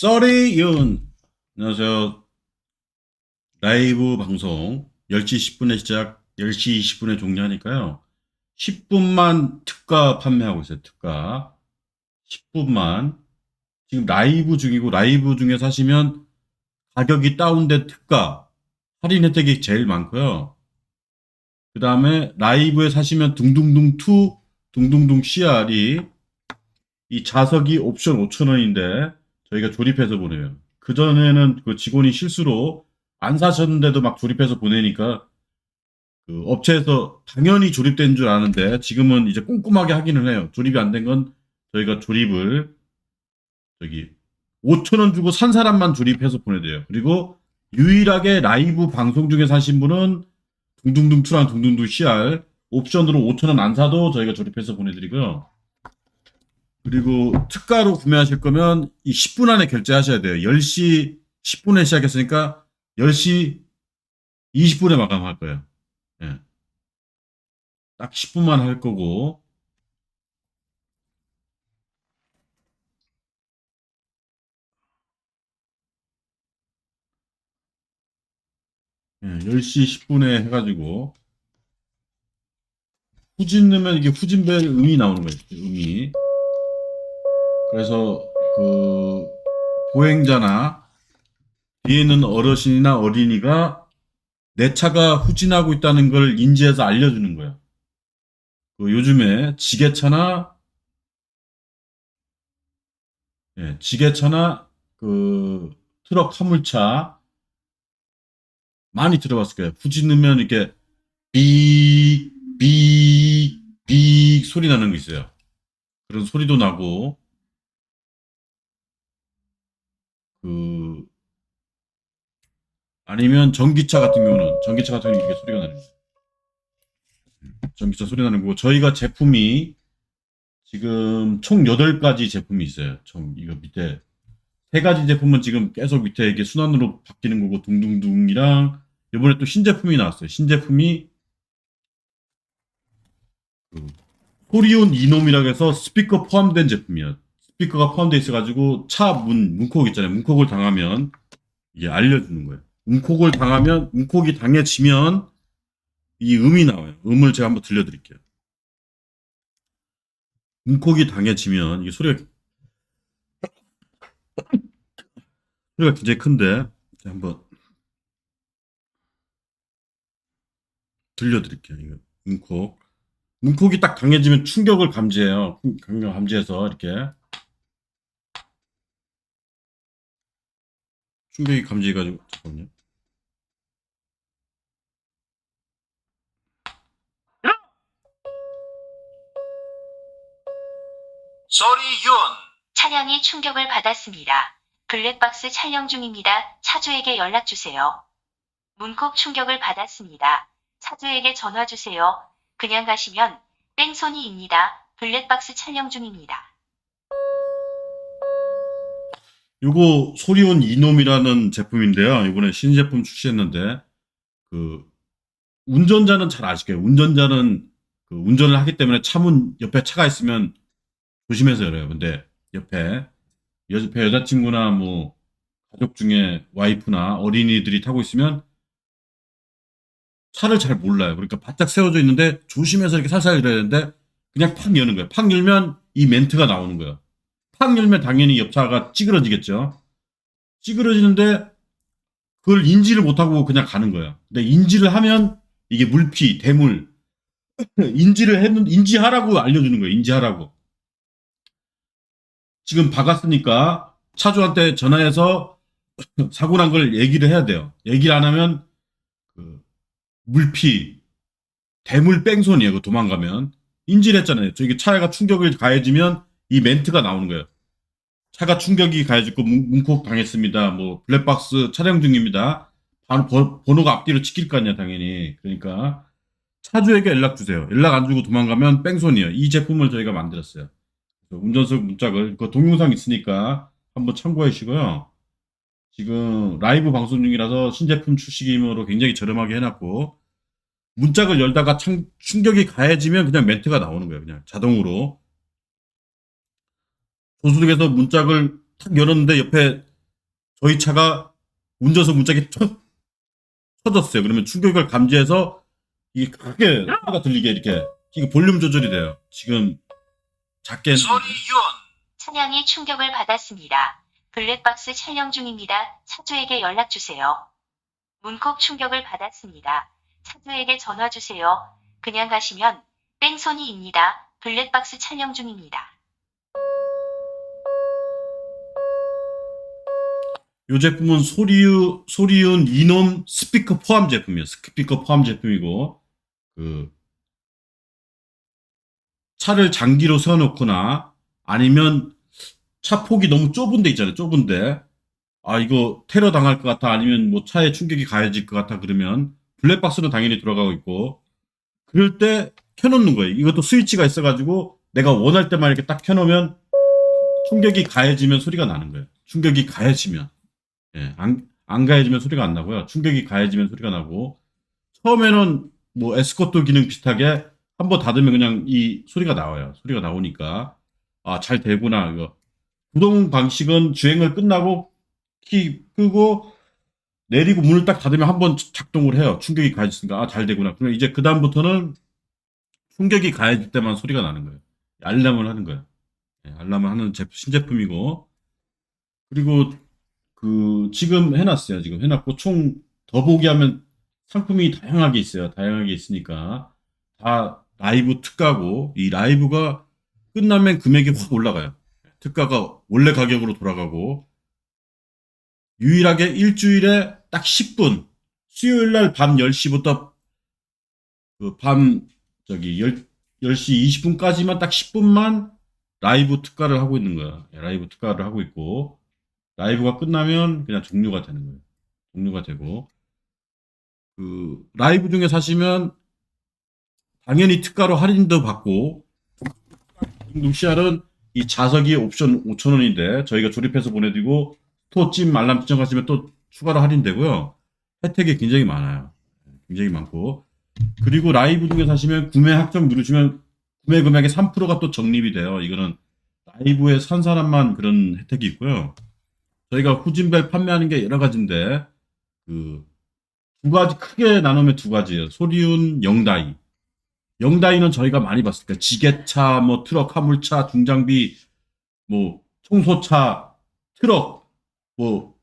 썰이 윤 안녕하세요. 라이브 방송 10시 10분에 시작 10시 20분에 종료하니까요. 10분만 특가 판매하고 있어요 특가. 10분만. 지금 라이브 중이고 라이브 중에 사시면 가격이 다운된 특가 할인 혜택이 제일 많고요. 그 다음에 라이브에 사시면 둥둥둥2 둥둥둥 CR이 이 자석이 옵션 5,000원인데 저희가 조립해서 보내요. 그전에는 그 직원이 실수로 안 사셨는데도 막 조립해서 보내니까 그 업체에서 당연히 조립된 줄 아는데 지금은 이제 꼼꼼하게 확인을 해요. 조립이 안 된 건 저희가 조립을 저기 5,000원 주고 산 사람만 조립해서 보내드려요. 그리고 유일하게 라이브 방송 중에 사신 분은 둥둥둥 투랑 둥둥둥 CR 옵션으로 5,000원 안 사도 저희가 조립해서 보내드리고요. 그리고 특가로 구매하실 거면 이 10분 안에 결제하셔야 돼요. 10시 10분에 시작했으니까 10시 20분에 마감할 거예요. 예. 딱 10분만 할 거고. 예, 10시 10분에 해가지고 후진 넣으면 이게 후진벨 음이 나오는 거예요. 음이. 그래서 그 보행자나 뒤에 있는 어르신이나 어린이가 내 차가 후진하고 있다는 걸 인지해서 알려주는 거예요. 그 요즘에 지게차나 예, 지게차나 그 트럭 화물차 많이 들어봤을 거예요. 후진 넣으면 이렇게 삐, 삐, 삐 소리 나는 거 있어요. 그런 소리도 나고 그 아니면 전기차 같은 경우는 전기차 같은 경우는 이렇게 소리가 나는 거예요. 전기차 소리 나는 거고 저희가 제품이 지금 총 8가지 제품이 있어요. 총 이거 밑에 세 가지 제품은 지금 계속 밑에 이게 순환으로 바뀌는 거고 둥둥둥이랑 이번에 또 신제품이 나왔어요. 신제품이 그 소리온 이놈이라고 해서 스피커 포함된 제품이에요. 스피커가 포함되어 있어가지고 차 문, 문콕 있잖아요. 문콕을 당하면 이게 알려주는 거예요. 문콕을 당하면, 문콕이 당해지면 이 음이 나와요. 음을 제가 한번 들려드릴게요. 문콕이 당해지면 이게 소리가 소리가 굉장히 큰데 자, 한번 들려드릴게요. 이거 문콕 문콕이 딱 당해지면 충격을 감지해요. 충격 감지해서 이렇게 충격이 감지해가지고 잠깐만요. 서리윤 차량이 충격을 받았습니다. 블랙박스 촬영 중입니다. 차주에게 연락 주세요. 문콕 충격을 받았습니다. 차주에게 전화 주세요. 그냥 가시면 뺑소니입니다. 블랙박스 촬영 중입니다. 요거 소리온 이놈이라는 제품인데요. 이번에 신제품 출시했는데 그 운전자는 잘 아실 거예요. 운전자는 그 운전을 하기 때문에 차문 옆에 차가 있으면 조심해서 열어요. 근데 옆에 옆에 여자친구나 뭐 가족 중에 와이프나 어린이들이 타고 있으면 차를 잘 몰라요. 그러니까 바짝 세워져 있는데 조심해서 이렇게 살살 열어야 되는데 그냥 팍 여는 거예요. 팍 열면 이 멘트가 나오는 거예요. 팍 열면 당연히 옆차가 찌그러지겠죠. 찌그러지는데 그걸 인지를 못하고 그냥 가는 거예요. 근데 인지를 하면 이게 물피, 대물. 인지를 했는, 인지하라고 알려주는 거예요. 인지하라고. 지금 박았으니까 차주한테 전화해서 사고 난 걸 얘기를 해야 돼요. 얘기를 안 하면 그 물피, 대물 뺑소니예요. 그 도망가면. 인지를 했잖아요. 저기 차가 충격을 가해지면 이 멘트가 나오는 거예요. 차가 충격이 가해지고 문- 문콕 당했습니다. 뭐 블랙박스 촬영 중입니다. 바로 번- 번호가 앞뒤로 찍힐 거 아니야 당연히. 그러니까 차주에게 연락 주세요. 연락 안 주고 도망가면 뺑소니예요. 이 제품을 저희가 만들었어요. 운전석 문짝을 그 동영상 있으니까 한번 참고해 주시고요. 지금 라이브 방송 중이라서 신제품 출시기으로 굉장히 저렴하게 해놨고 문짝을 열다가 창- 충격이 가해지면 그냥 멘트가 나오는 거예요. 그냥 자동으로. 조수석에서 문짝을 탁 열었는데 옆에 저희 차가 운전석 문짝에 쳐, 쳐졌어요. 그러면 충격을 감지해서 이게 크게 소리가 들리게 이렇게 이거 볼륨 조절이 돼요. 지금 작게 차량이 충격을 받았습니다. 블랙박스 촬영 중입니다. 차주에게 연락 주세요. 문콕 충격을 받았습니다. 차주에게 전화 주세요. 그냥 가시면 뺑소니입니다. 블랙박스 촬영 중입니다. 이 제품은 소리유, 소리윤 이놈 스피커 포함 제품이에요. 스피커 포함 제품이고, 그, 차를 장기로 세워놓거나, 아니면 차 폭이 너무 좁은 데 있잖아요. 좁은데, 아, 이거 테러 당할 것 같아. 아니면 뭐 차에 충격이 가해질 것 같아. 그러면, 블랙박스는 당연히 들어가고 있고, 그럴 때 켜놓는 거예요. 이것도 스위치가 있어가지고, 내가 원할 때만 이렇게 딱 켜놓으면, 충격이 가해지면 소리가 나는 거예요. 충격이 가해지면. 예, 안, 안 가해지면 소리가 안 나고요. 충격이 가해지면 소리가 나고, 처음에는 뭐 에스코트 기능 비슷하게 한 번 닫으면 그냥 이 소리가 나와요. 소리가 나오니까, 아, 잘 되구나, 이거. 구동 방식은 주행을 끝나고 키 끄고 내리고 문을 딱 닫으면 한 번 작동을 해요. 충격이 가해졌으니까, 아, 잘 되구나. 그러면 이제 그 다음부터는 충격이 가해질 때만 소리가 나는 거예요. 알람을 하는 거예요. 예, 알람을 하는 제품, 신제품이고, 그리고 그 지금 해놨어요. 지금 해놨고 총 더보기 하면 상품이 다양하게 있어요. 다양하게 있으니까 다 라이브 특가고 이 라이브가 끝나면 금액이 확 올라가요. 특가가 원래 가격으로 돌아가고 유일하게 일주일에 딱 10분 수요일 날 밤 10시부터 그 밤 저기 10, 10시 20분까지만 딱 10분만 라이브 특가를 하고 있는 거야. 예, 라이브 특가를 하고 있고 라이브가 끝나면 그냥 종료가 되는 거예요. 종료가 되고 그 라이브 중에 사시면 당연히 특가로 할인도 받고 CR은 이 자석이 옵션 5,000원인데 저희가 조립해서 보내드리고 스토어찜 알람 신청하시면 또 추가로 할인되고요. 혜택이 굉장히 많아요. 굉장히 많고 그리고 라이브 중에 사시면 구매 확정 누르시면 구매 금액의 3%가 또 적립이 돼요. 이거는 라이브에 산 사람만 그런 혜택이 있고요. 저희가 후진벨 판매하는 게 여러 가지인데 그 두 가지 크게 나누면 두 가지예요. 소리운 영다이. 영다이는 저희가 많이 봤을 때 지게차, 뭐 트럭, 화물차, 중장비, 뭐 청소차, 트럭, 뭐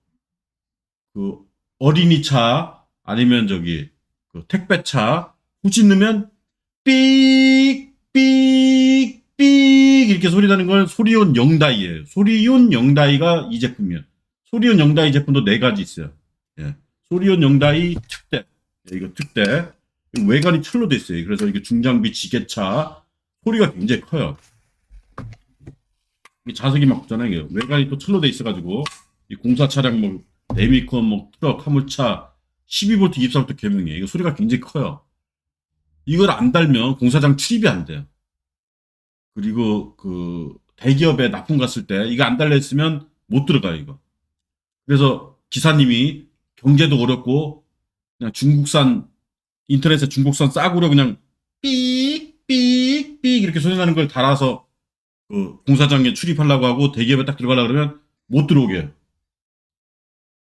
그 어린이차 아니면 저기 그 택배차 후진 넣으면 삑삑삑삑 이렇게 소리 나는 건 소리온 영다이예요. 소리온 영다이가 이 제품이에요. 소리온 영다이 제품도 네 가지 있어요. 예. 소리온 영다이 특대. 예, 이거 특대. 외관이 철로 돼 있어요. 그래서 이게 중장비 지게차 소리가 굉장히 커요. 이 자석이 막 붙잖아요. 이게 외관이 또 철로 돼 있어가지고 이 공사 차량 뭐 레미콘 뭐 트럭 화물차 12V 24V 개명이에요. 이거 소리가 굉장히 커요. 이걸 안 달면 공사장 출입이 안 돼요. 그리고 그 대기업에 납품 갔을 때 이거 안 달려 있으면 못 들어가요 이거. 그래서 기사님이 경제도 어렵고 그냥 중국산 인터넷에 중국산 싸구려 그냥 삑삑삑 이렇게 소리 나는 걸 달아서 그 공사장에 출입하려고 하고 대기업에 딱 들어가려고 그러면 못 들어오게.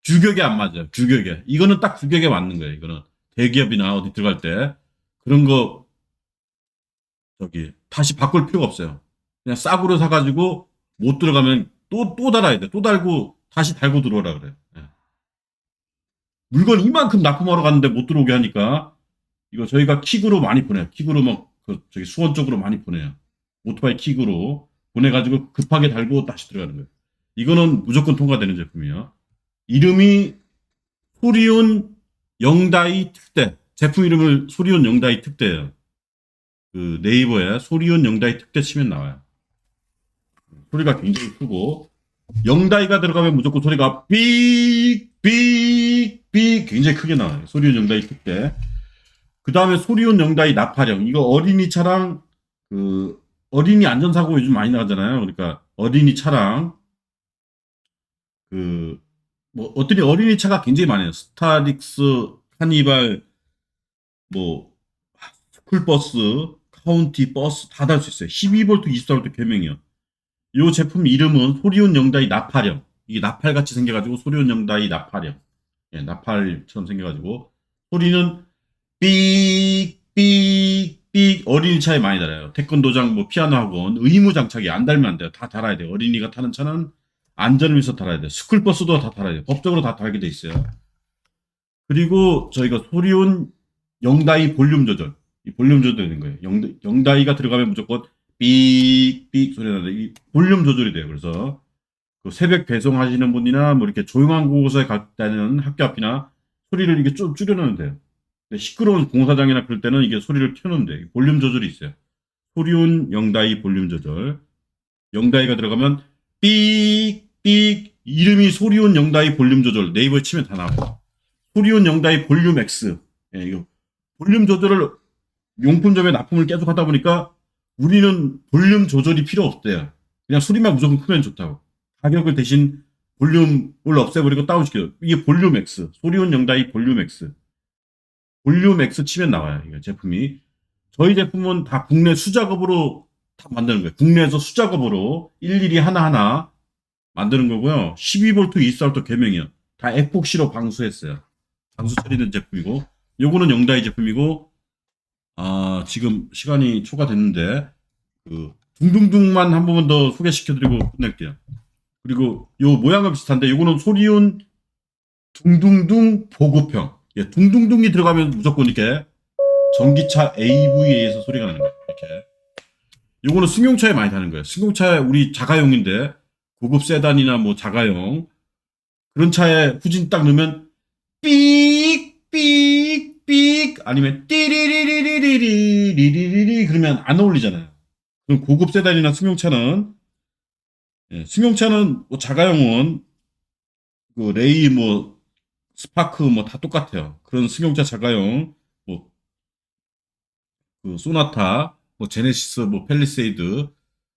규격에 안 맞아요. 규격에. 이거는 딱 규격에 맞는 거예요. 이거는 대기업이나 어디 들어갈 때 그런 거 저기 다시 바꿀 필요가 없어요. 그냥 싸구려 사가지고 못 들어가면 또 또 달아야 돼. 또 달고 다시 달고 들어오라 그래. 예. 물건 이만큼 납품하러 갔는데 못 들어오게 하니까 이거 저희가 킥으로 많이 보내요. 킥으로 막그 저기 수원 쪽으로 많이 보내요. 오토바이 킥으로 보내가지고 급하게 달고 다시 들어가는 거예요. 이거는 무조건 통과되는 제품이에요. 이름이 소리온 영다이 특대. 제품 이름을 소리온 영다이 특대예요. 그 네이버에 소리온 영다이 특대 치면 나와요. 소리가 굉장히 크고 영다이가 들어가면 무조건 소리가 삑삑삑 굉장히 크게 나와요. 소리온 영다이 특대. 그 다음에 소리온 영다이 나파령. 이거 어린이 차랑 그 어린이 안전사고 요즘 많이 나가잖아요. 그러니까 어린이 차랑 그 뭐 어떤 어린이 차가 굉장히 많아요. 스타릭스, 카니발, 뭐 스쿨버스, 카운티 버스 다 달 수 있어요. 12V, 24V 개명이요. 이 제품 이름은 소리온 영다이 나파령. 이게 나팔같이 생겨가지고 소리온 영다이 나팔이야. 예, 나팔처럼 생겨가지고 소리는 삑 어린이 차에 많이 달아요. 태권도장, 뭐 피아노 학원 의무 장착이 안 달면 안 돼요. 다 달아야 돼요. 어린이가 타는 차는 안전을 위해서 달아야 돼요. 스쿨버스도 다 달아야 돼요. 법적으로 다 달게 돼 있어요. 그리고 저희가 소리온 영다이 볼륨 조절, 이 볼륨 조절되는 거예요. 영, 영다이가 들어가면 무조건 삑삑 소리 나는데 이 볼륨 조절이 돼요. 그래서 그 새벽 배송하시는 분이나 뭐 이렇게 조용한 곳에 갈 때는 학교 앞이나 소리를 이게 좀 줄여놓으면 돼요. 시끄러운 공사장이나 그럴 때는 이게 소리를 켜놓는데 볼륨 조절이 있어요. 소리온 영다이 볼륨 조절. 영다이가 들어가면 삑삑 이름이 소리온 영다이 볼륨 조절 네이버에 치면 다 나와요. 소리온 영다이 볼륨 X. 예, 이거 볼륨 조절을 용품점에 납품을 계속 하다 보니까 우리는 볼륨 조절이 필요 없대요. 그냥 소리만 무조건 크면 좋다고. 가격을 대신 볼륨을 없애버리고 다운시켜요. 이게 볼륨 X. 소리온 영다이 볼륨 X. 볼륨 X 치면 나와요. 이거 제품이. 저희 제품은 다 국내 수작업으로 다 만드는 거예요. 국내에서 수작업으로 일일이 하나하나 만드는 거고요. 12V 24V 개명이요. 다 에폭시로 방수했어요. 방수 처리된 제품이고, 요거는 영다이 제품이고, 아, 지금 시간이 초과됐는데, 그, 둥둥둥만 한 번만 더 소개시켜드리고 끝낼게요. 그리고 요 모양은 비슷한데, 요거는 소리온 둥둥둥 보급형. 예, 둥둥둥이 들어가면 무조건 이렇게 전기차 AV에서 소리가 나는 거예요. 이렇게. 요거는 승용차에 많이 다는 거예요. 승용차에 우리 자가용인데, 고급 세단이나 뭐 자가용, 그런 차에 후진 딱 넣으면, 삑, 아니면 띠리리리리리리 리리리리 그러면 안 어울리잖아요. 그럼 고급 세단이나 승용차는 예, 승용차는 뭐 자가용은 그 레이 뭐 스파크 뭐 다 똑같아요. 그런 승용차 자가용 뭐그 소나타 뭐 제네시스 뭐 펠리세이드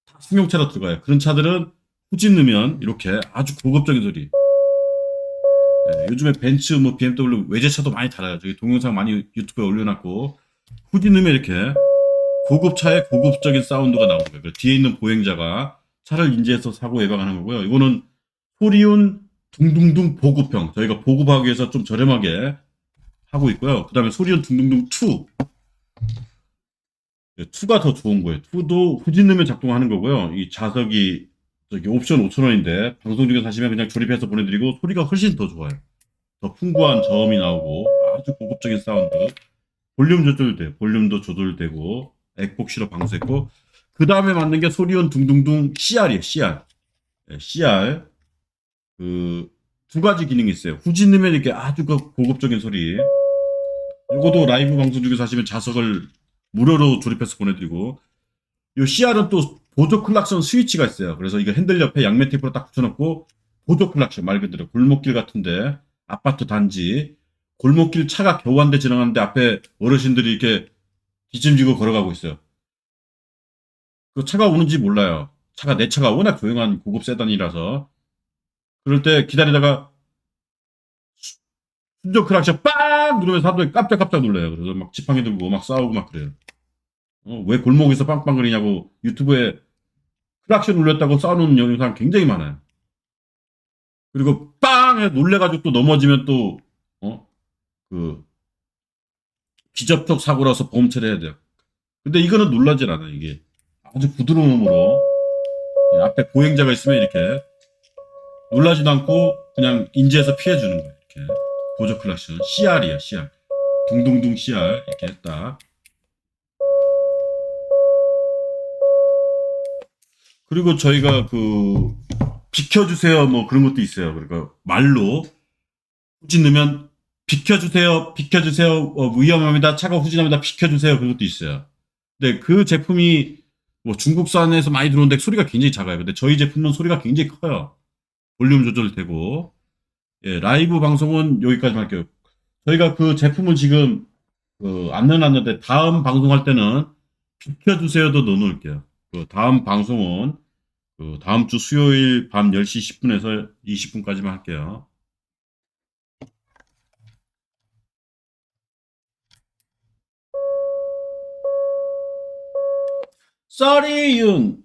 다 승용차로 들어가요. 그런 차들은 후진 넣으면 이렇게 아주 고급적인 소리 예, 요즘에 벤츠, 뭐 BMW 외제차도 많이 달아요. 저기 동영상 많이 유튜브에 올려놨고 넣으면 이렇게 고급 차의 고급적인 사운드가 나오는 거예요. 그래서 뒤에 있는 보행자가 차를 인지해서 사고 예방하는 거고요. 이거는 소리온 둥둥둥 보급형. 저희가 보급하기 위해서 좀 저렴하게 하고 있고요. 그 다음에 소리온 둥둥둥 2. 네, 2가 더 좋은 거예요. 2도 후진 넣으면 작동하는 거고요. 이 자석이 저기 옵션 5,000원인데 방송 중에 사시면 그냥 조립해서 보내드리고 소리가 훨씬 더 좋아요. 더 풍부한 저음이 나오고 아주 고급적인 사운드. 볼륨 조절돼. 볼륨도 조절되고 액복시로 방수했고 그 다음에 만든 게 소리온 둥둥둥 CR이에요. CR. 네, CR. 그 두 가지 기능이 있어요. 후진 넣으면 이렇게 아주 그 고급적인 소리. 요것도 라이브 방송 중에서 하시면 자석을 무료로 조립해서 보내드리고 요 CR은 또 보조 클락션 스위치가 있어요. 그래서 이거 핸들 옆에 양면 테이프로 딱 붙여놓고 보조 클락션 말 그대로 골목길 같은데 아파트 단지 골목길 차가 겨우 한 대 지나가는데 앞에 어르신들이 이렇게 뒷짐지고 걸어가고 있어요. 그 차가 오는지 몰라요. 차가 내 차가 워낙 조용한 고급 세단이라서 그럴 때 기다리다가 순정 클락션 빵 누르면서 사람들이 깜짝깜짝 놀라요. 그래서 막 지팡이 들고 막 싸우고 막 그래요. 어, 왜 골목에서 빵빵거리냐고 유튜브에 클락션 눌렸다고 싸우는 영상 굉장히 많아요. 그리고 빵! 해 놀래가지고 또 넘어지면 또, 어? 그, 비접촉 사고라서 보험 처리해야 돼요. 근데 이거는 놀라질 않아요, 이게. 아주 부드러운 음으로. 예, 앞에 보행자가 있으면 이렇게 놀라지도 않고 그냥 인지해서 피해주는 거예요, 이렇게. 보조 클락션. CR이에요, CR. 둥둥둥 CR. 이렇게 했 그리고 저희가 그 비켜주세요 뭐 그런 것도 있어요. 그러니까 말로 후진 넣으면 비켜주세요, 비켜주세요, 어, 위험합니다, 차가 후진합니다, 비켜주세요 그런 것도 있어요. 근데 그 제품이 뭐 중국산에서 많이 들어오는데 소리가 굉장히 작아요. 근데 저희 제품은 소리가 굉장히 커요. 볼륨 조절되고 예, 라이브 방송은 여기까지 할게요. 저희가 그 제품을 지금 그, 안 넣어놨는데 다음 방송할 때는 비켜주세요도 넣어놓을게요. 그 다음 방송은 그 다음 주 수요일 밤 10시 10분에서 20분까지만 할게요. 쏘리 윤